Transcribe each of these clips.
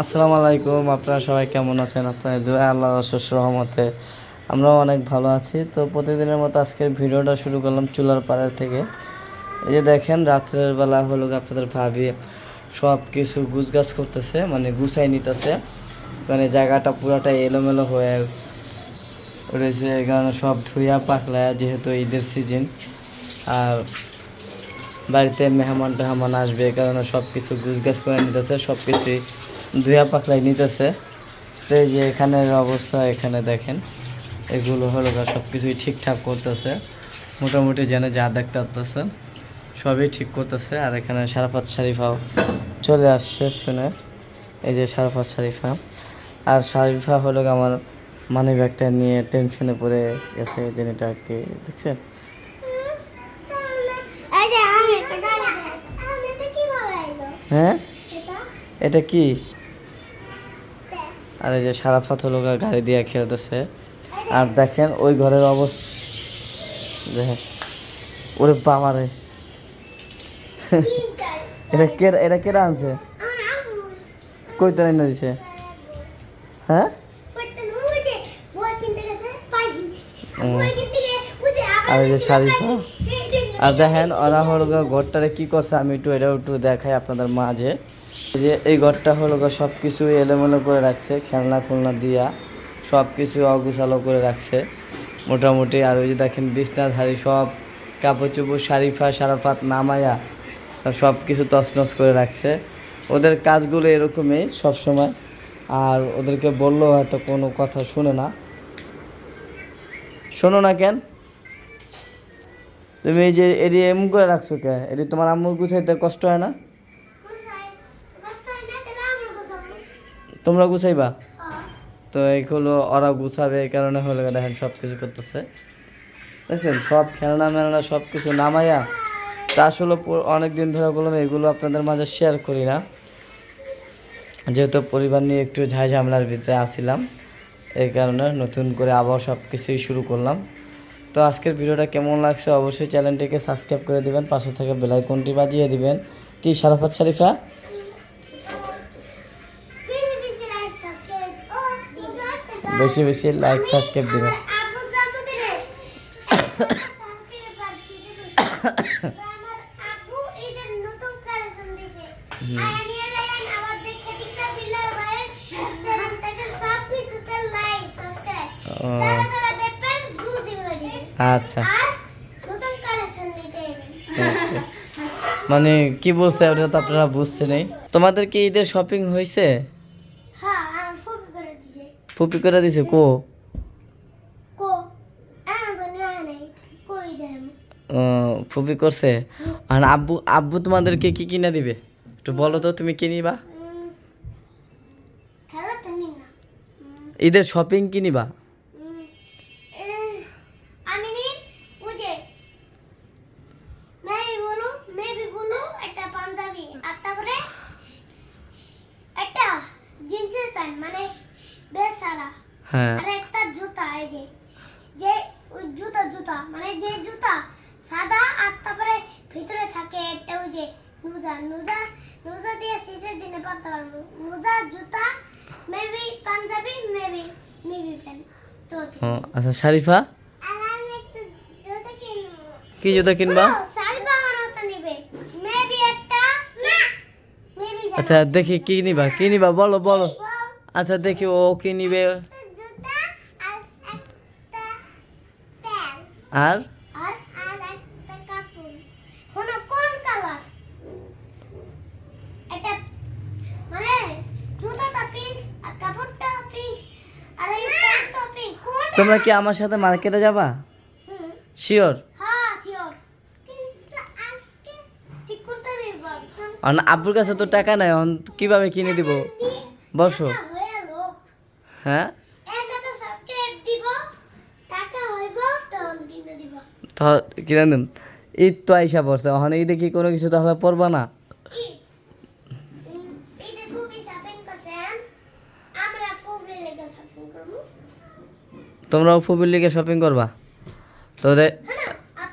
আসসালামু আলাইকুম, আপনারা সবাই কেমন আছেন? আপনার দোয়া আল্লাহ রসস রহমতে আমরাও অনেক ভালো আছি। তো প্রতিদিনের মতো আজকের ভিডিওটা শুরু করলাম চুলার পাড়ার থেকে। এই যে দেখেন, রাত্রের বেলা হলো আপনাদের ভাবি সব কিছু গুছগাছ করতেছে মানে গুছাই নিতেছে। মানে জায়গাটা পুরাটাই এলোমেলো হয়ে রয়েছে এখানে সব ধুইয়া পাকলা যেহেতু ঈদের সিজন আর বাড়িতে মেহমান টেহমান আসবে কারণে সব কিছু গুছগাছ করে নিতেছে সব কিছুই ধুয়া পাকলাই নিতেছে। তো এই যে এখানের অবস্থা এখানে দেখেন এগুলো হলো সব কিছুই ঠিকঠাক করতেছে। মোটামুটি যেন যা দেখতে পাচ্ছেন সবই ঠিক করতেছে। আর এখানে সারাফাত শরীফাও চলে আসছে শুনে। এই যে সারাফাত শরীফা। আর শরীফা হলো আমার মানি ব্যাগটা নিয়ে টেনশনে পড়ে গেছে এই দিন এটা কি দেখছেন? হ্যাঁ? এটা কি? আর এই যে সারা গা গাড়ি দিয়ে খেলতেছে। আর দেখেন ওই ঘরের অবস্থা। দেখেন। ওরে বাবারে। এটা কে এটা কেরা আনছে? কই তারা এনে দিছে? হ্যাঁ? আর এই যে শারিফা। আর দেখেন ওরা হলো ঘরটারে কি করছে আমি একটু এটা একটু দেখাই আপনাদের মাঝে। যে এই ঘরটা হলো সব কিছু এলোমেলো করে রাখছে, খেলনা খুলনা দিয়া সব কিছু অগুছালো করে রাখছে। মোটামুটি আর ওই যে দেখেন বিছনাধারী সব, কাপড় চোপড় শারিফা সারাফাত নামায়া সব কিছু তছনছ করে রাখছে। ওদের কাজগুলো এরকমই সব সময় আর ওদেরকে বললেও হয়তো কোনো কথা শুনে না। শোনো না কেন? তুমি এই যে এটি এমন করে রাখছো কে? এটি তোমার আম্মুর গুছাইতে কষ্ট হয় না কোথায়? কষ্ট হয় না, তাহলে আমরা গোছাবো। তোমরা গুছাইবা। তো এইগুলো ওরা গুছাবে, এই কারণে হলে দেখেন সব কিছু করতেছে। দেখছেন, সব খেলনা মেলনা সব কিছু নামাইয়া, তা আসলে অনেক দিন ধরে বললাম, এগুলো আপনাদের মাঝে শেয়ার করি না। যেহেতু পরিবার নিয়ে একটু ঝাই ঝামেলার ভিতরে আসিলাম এই কারণে নতুন করে আবার সব কিছুই শুরু করলাম। তো আজকের ভিডিওটা কেমন লাগছে অবশ্যই চ্যানেলটিকে সাবস্ক্রাইব করে দিবেন, পাশে থেকে বেলাইকনটি বাজিয়ে দিবেন। কি, সারাফাত শরীফা যারা দেখবেন দুই দিন দিবে। আচ্ছা। হবে। মানে কি বলছে ওটা তো আপনারা বুঝছেনই। তোমাদের কি ঈদের শপিং হয়েছে? হ্যাঁ ফুপি করে দিছে কো। ও, ফুপি করছে। আর আব্বু আব্বু তোমাদেরকে কি কিনে দিবে? একটু বলো তো তুমি কি নিবা? খেলা তো নি না। উম, ঈদের শপিং কি নিবা? উম, এ, আমি নি বুঝে মেবি বলু মেবি বলু একটা পাঞ্জাবি আর তারপরে একটা জিন্সের প্যান্ট মানে বেসারা হ্যাঁ। আর একটা জুতা এই যে যে ওই জুতা জুতা মানে যে জুতা সাদা আর তারপরে ভিতরে থাকে একটা ওই যে নুজা নুজা নুজা দিয়ে শীতের দিনে পরতে পারব। নুজা জুতা maybe panjabi maybe maybe pant তো আচ্ছা শারিফা? কি জুতা কিনবা? আচ্ছা দেখি কি নিবা কি নিবা? বলো বলো। আচ্ছা দেখি ও কি নিবে। আর? তোমরা কি আমার সাথে মার্কেটে যাবা? শিওর আব্বুর কাছে তো টাকা নাই কীভাবে কিনে দিব? বসো হয়ে গেলো হ্যাঁ এক হাজার সাবস্ক্রাইব দিব টাকা হইব তখন কিনে দিন ঈদ তো আইসা পড়ছে। এখন ঈদে কি কোনো কিছু তাহলে পড়বা না। ই উম, এই যে ফুবি শপিং করছেন আমরা ফুবি লেগে শপিং করব। তোমরাও ফুবির লিগে শপিং করবা? তো দে হ্যাঁ আর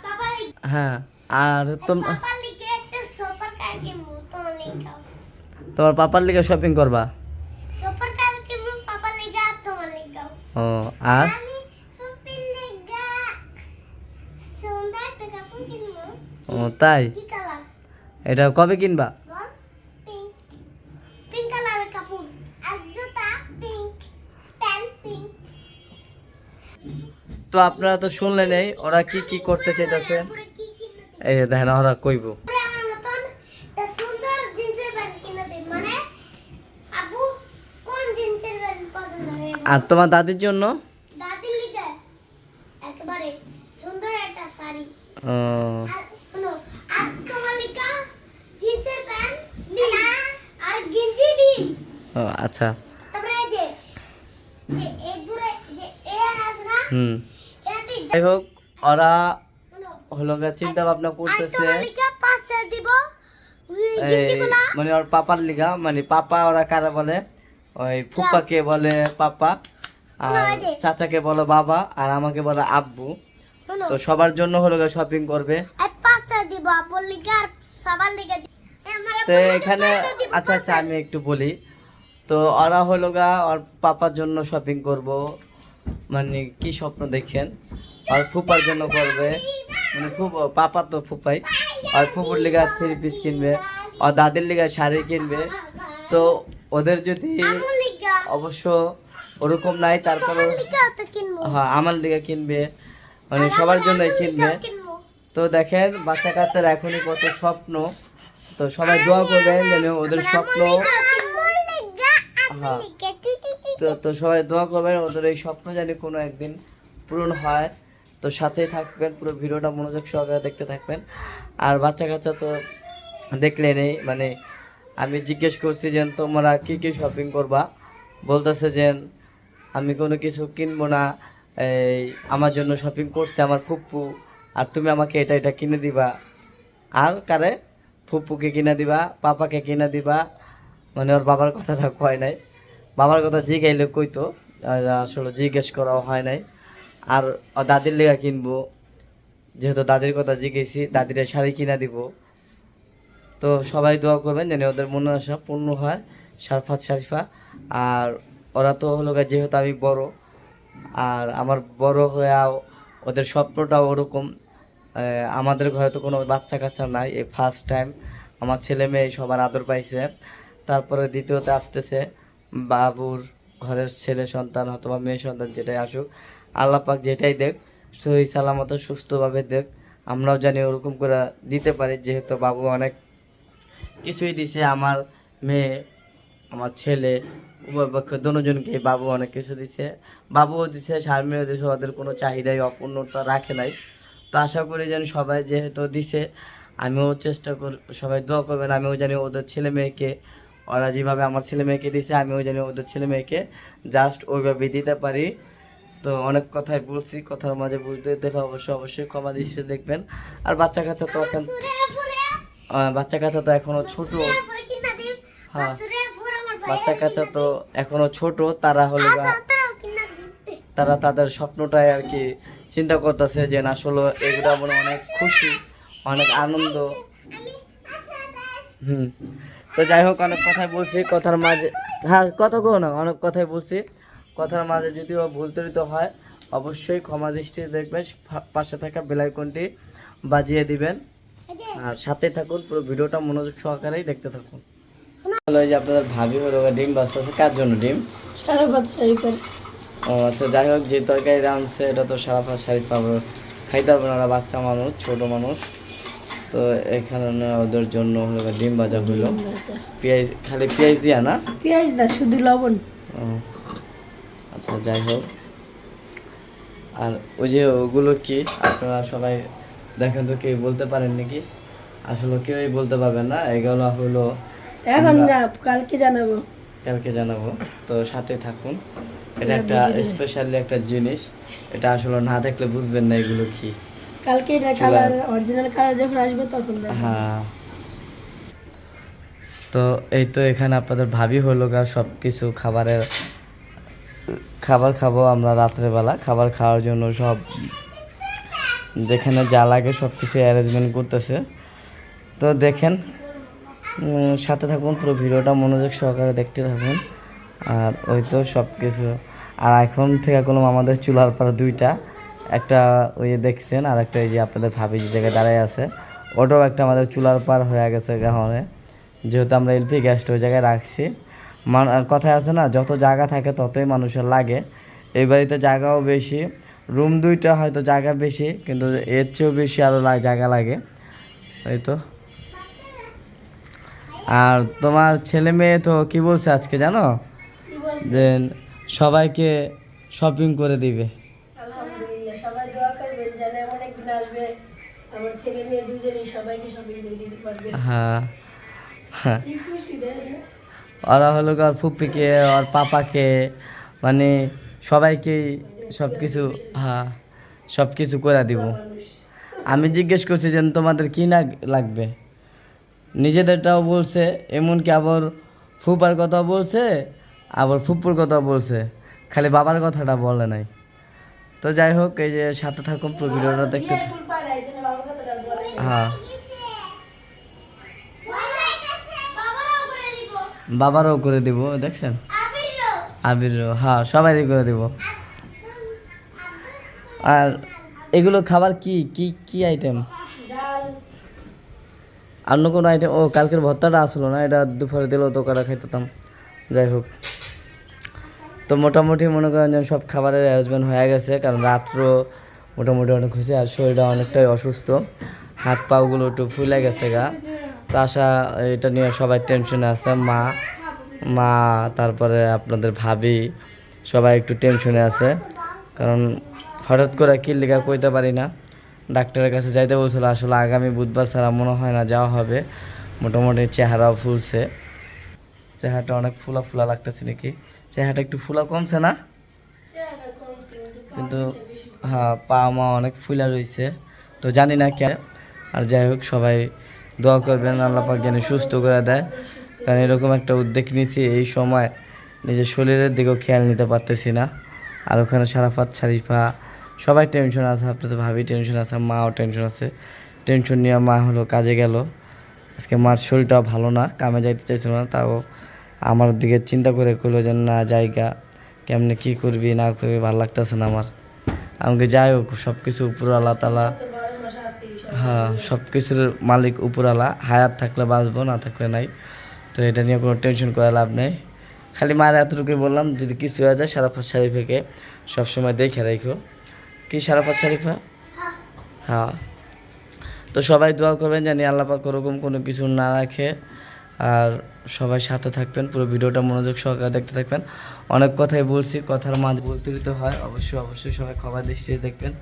হ্যাঁ আর তোমার পাপার লিগে শপিং করবা? ও আর ও তাই এটা কবে কিনবা তো আপনারা তো শুনলেনই ওরা কি কি করতে চাইতেছে? এই দেখেন ওরা কইব তারপরে আমার মতন একটা সুন্দর জিন্সের প্যান্ট কিনে দিই মানে আপু কোন জিন্সের প্যান্ট পছন্দ হয় আর তোমার দাদির জন্য? দাদির লিগে একেবারে সুন্দর একটা শাড়ি। ও, আর তোমার লিগা জিন্সের প্যান্ট নীল আর গেঞ্জি নীল। ও আচ্ছা। তারপরে যে যে এই দূরে যে এয়ার আছে না হুম। যাই হোক ওরা হলো চিন্তা ভাবনা করতেছে। মানে ওর পাপার লিগা মানে পাপা ওরা কারা বলে? ওই ফুপাকে বলে পাপা আর এই চাচাকে বলে বাবা আর আমাকে বলে আব্বু। তো সবার জন্য হলো শপিং করবে। তো এখানে আচ্ছা আচ্ছা আমি একটু বলি। তো ওরা হলো গা ওর পাপার জন্য শপিং করব। মানে কি স্বপ্ন দেখেন? আর ফুপার জন্য করবে। মানে ফুপ পাপা তো ফুপাই আর ফুপুর লিগা থ্রি পিস কিনবে। আর দাদির লিগা শাড়ি কিনবে। তো ওদের যদি অবশ্য ওরকম নাই তারপরে হ্যাঁ আমার লিগা কিনবে। মানে সবার জন্যই কিনবে। তো দেখেন বাচ্চা কাচ্চার এখনই কত স্বপ্ন। তো সবাই দোয়া করবেন যেন ওদের স্বপ্ন হ্যাঁ। তো তো সবাই দোয়া করবেন ওদের এই স্বপ্ন জানি কোনো একদিন পূরণ হয়। তো সাথেই থাকবেন পুরো ভিডিওটা মনোযোগ সহকারে দেখতে থাকবেন। আর বাচ্চা কাচ্চা তো দেখলেনই মানে আমি জিজ্ঞেস করছি যে, তোমরা কি কি শপিং করবা? বলতেছে যে, আমি কোনো কিছু কিনবো না। এই, আমার জন্য শপিং করছে আমার ফুপ্পু আর তুমি আমাকে এটা এটা কিনে দিবা। আর কারে? ফুপ্পুকে কিনে দিবা, পাপাকে কিনে দিবা। মানে ওর বাবার কথাটা কয় নাই। বাবার কথা জিগাইলে কইতো আসলে জিজ্ঞেস করাও হয় নাই। আর দাদির লেগা কিনবো। যেহেতু দাদির কথা জিজ্ঞেসি দাদির শাড়ি কিনা দিব। তো সবাই দোয়া করবেন যেন ওদের মনের আশা পূর্ণ হয় সারফাত শারিফা। আর ওরা তো হলো যেহেতু আমি বড়, আর আমার বড় হয়েও ওদের স্বপ্নটাও ওরকম আমাদের ঘরে তো কোনো বাচ্চা কাচ্চা নাই, এই ফার্স্ট টাইম আমার ছেলে মেয়ে সবার আদর পাইছে। তারপরে দ্বিতীয়তে আসতেছে বাবুর ঘরের ছেলে সন্তান অথবা মেয়ে সন্তান যেটাই আসুক, আল্লাহ পাক যেটাই দেখ, সহি সালামত সুস্থভাবে দেখ, আমরাও জানি ওরকম করে দিতে পারি, যেহেতু বাবু অনেক কিছুই দিছে, আমার মেয়ে, আমার ছেলে, উভয় পক্ষ দুজনকে বাবু অনেক কিছু দিছে। বাবুও দিছে শারমিনও দিছে, ওদের কোনো চাহিদাই অপূর্ণতা রাখে নাই। তো আশা করি যেন সবাই যেহেতু দিছে, আমিও চেষ্টা কর সবাই দোয়া করবেন, আমিও জানি ওদের ছেলে মেয়েকে, ওরা যেভাবে আমার ছেলে মেয়েকে দিছে, আমিও জানি ওদের ছেলে মেয়েকে জাস্ট ওইভাবে দিতে পারি। তো অনেক কথাই বলছি, কথার মাঝে বুঝতে দেখলে অবশ্যই অবশ্যই ক্ষমা দৃষ্টিতে দেখবেন। আর বাচ্চা কাচ্চা তো এখন বাচ্চা কাচ্চা তো এখনও ছোট। হ্যাঁ। বাচ্চা কাচ্চা তো এখনও ছোট, তারা হলো তারা তাদের স্বপ্নটাই আর কি চিন্তা করতেছে যে না, আসলে এগুলো মনে অনেক খুশি, অনেক আনন্দ। হুম। তো যাই হোক, অনেক কথাই বলছি, কথার মাঝে হ্যাঁ কথা কো না, অনেক কথাই বলছি। কথার মাঝে যদিও ভুল ত্রুটি হয়, অবশ্যই ক্ষমা দৃষ্টি দেখবেন পাশে থাকা বেলাইকনটি বাজিয়ে দিবেন। আর সাথে থাকুন পুরো ভিডিওটা মনোযোগ সহকারেই দেখতে থাকুন। হলো এই যে আপনাদের ভাবি হলো ডিম বাঁচতেছে কার জন্য ডিম? সারা ও আচ্ছা যাই হোক যে তরকারি রাঁধছে এটা তো সারা ফাঁস শাড়ি পাবো। খাইতে পারবে না ওরা বাচ্চা মানুষ ছোট মানুষ। তো এখানে না ওদের জন্য হলো ডিম ভাজা হইল পেঁয়াজ খালি পেঁয়াজ দিয়া না? পেঁয়াজ দা শুধু লবণ। ও। আচ্ছা যাই হোক। আর ওই যে ওগুলো কি? আপনারা সবাই দেখেন তো কেউ বলতে পারেন নাকি? আসলে কেউই বলতে পারবেন না এগুলো হলো এখন না কালকে জানাব। কালকে জানাব তো সাথে থাকুন। এটা একটা স্পেশালি একটা জিনিস এটা আসলে না দেখলে বুঝবেন না এগুলো কি। কালকে এটা কালার অরিজিনাল কালার যখন আসবে তখন হ্যাঁ। তো এই তো এখানে আপনাদের ভাবি হলো গা সব কিছু খাবারের খাবার খাব আমরা রাত্রেবেলা খাবার খাওয়ার জন্য সব যেখানে যা লাগে সব কিছু অ্যারেঞ্জমেন্ট করতেছে। তো দেখেন সাথে থাকুন, পুরো ভিডিওটা মনোযোগ সহকারে দেখতে থাকুন। আর ওই তো সব কিছু আর এখন থেকে করলাম আমাদের চুলার পর দুইটা। একটা ওই দেখছেন, আর একটা এই যে আপনাদের ভাবি যে জায়গায় দাঁড়ায় আছে। ওটাও একটা আমাদের চুলার পার হয়ে গেছে গাহনে। যেহেতু আমরা এলপি গ্যাসটা ওই জায়গায় রাখছি। মান কথায় আছে না, যত জায়গা থাকে ততই মানুষের লাগে। এই বাড়িতে জায়গাও বেশি রুম দুইটা হয়তো জায়গা বেশি কিন্তু এর চেয়েও বেশি আরও জায়গা লাগে। তো। আর তোমার ছেলে মেয়ে তো কি বলছে আজকে জানো? যে সবাইকে শপিং করে দিবে। হ্যাঁ। হ্যাঁ ওরা হলো ওর ফুপ্পিকে ওর পাপাকে মানে সবাইকেই সব কিছু হ্যাঁ সব কিছু করে দিব। আমি জিজ্ঞেস করছি যে তোমাদের কি না লাগবে? নিজেদেরটাও বলছে এমনকি আবার ফুপার কথা বলছে আবার ফুপুর কথা বলছে। খালি বাবার কথাটা বলে নাই। তো যাই হোক এই যে সাথে থাকুন পুরো ভিডিওটা দেখতে হ্যাঁ। বাবারাও করে দিব দেখছেন? আবিরও। আবির হ্যাঁ সবাইই করে দিব। আর এগুলো খাবার কি কি কি আইটেম অন্য কোনো আইটেম ও, কালকের ভর্তাটা আসলো না, এটা দুপুরে দিলেও তো করা খাইতাম। যাই হোক। তো মোটামুটি মনে করেন যেন সব খাবারের অ্যারেঞ্জমেন্ট হয়ে গেছে, কারণ রাত্র মোটামুটি অনেক হয়েছে, আর শরীরটা অনেকটাই অসুস্থ। হাত পাগুলো একটু ফুলে গেছে গা। তো আশা, এটা নিয়ে সবাই টেনশনে আছে। মা মা, তারপরে আপনাদের ভাবি, সবাই একটু টেনশনে আছে। কারণ হঠাৎ করে কি লেখা কইতে পারি না। ডাক্তারের কাছে যাইতে বলছিল আসলে আগামী বুধবার ছাড়া মনে হয় না যাওয়া হবে। মোটামুটি চেহারাও ফুলছে। চেহারাটা অনেক ফুলা ফুলা লাগতেছে নাকি? চেহারাটা একটু ফুলা কমছে না? কিন্তু হ্যাঁ পা মা অনেক ফুলা রয়েছে তো জানি না কে। আর যাই হোক সবাই দোয়া করবেন আল্লাহ পাক যেন সুস্থ করে দেয়। কারণ এরকম একটা উদ্যোগ নিয়েছি এই সময় নিজের শরীরের দিকেও খেয়াল নিতে পারতেছি না। আর ওখানে সারাফাত শারিফা সবাই টেনশন আছে, আপনাদের ভাবি টেনশন আছে, মাও টেনশন আছে। টেনশন নিয়ে মা হলো কাজে গেল। আজকে মার শরীরটাও ভালো না, কামে যাইতে চাইছিল না, তাও আমার দিকে চিন্তা করে করল যে, না, জায়গা, কেমনে কি করবি, না করবি, ভালো লাগতেছে না আমার। আমাকে যাই হোক সব কিছু উপর আল্লাহ তালা হ্যাঁ সব কিছুর মালিক উপরালা হায়াত থাকলে বাঁচবো, না থাকলে নাই। তো এটা নিয়ে কোনো টেনশন করা লাভ নেই। খালি মায়ের এতটুকুই বললাম, যদি কিছু হয়ে যায় সারাফাত শারিফাকে সবসময় দেখে রাখো কি সারাফাত শারিফা হ্যাঁ। তো সবাই দোয়া করবেন জানি আল্লাপাক ওরকম কোনো কিছু না রাখে। আর সবাই সাথে থাকবেন, পুরো ভিডিওটা মনোযোগ সহকারে দেখতে থাকবেন। অনেক কথাই বলছি, কথার মাঝ বলতে হয়, অবশ্যই অবশ্যই সবাই খবর দৃষ্টিতে দেখবেন।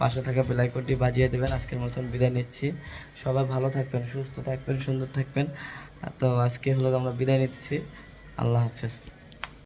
পাশে থাকা বেলাইকনটি বাজিয়ে দেবেন, আজকের মতন বিদায় নিচ্ছি। সবাই ভালো থাকবেন, সুস্থ থাকবেন, সুন্দর থাকবেন। তো আজকে হলো আমরা বিদায় নিচ্ছি। আল্লাহ হাফেজ।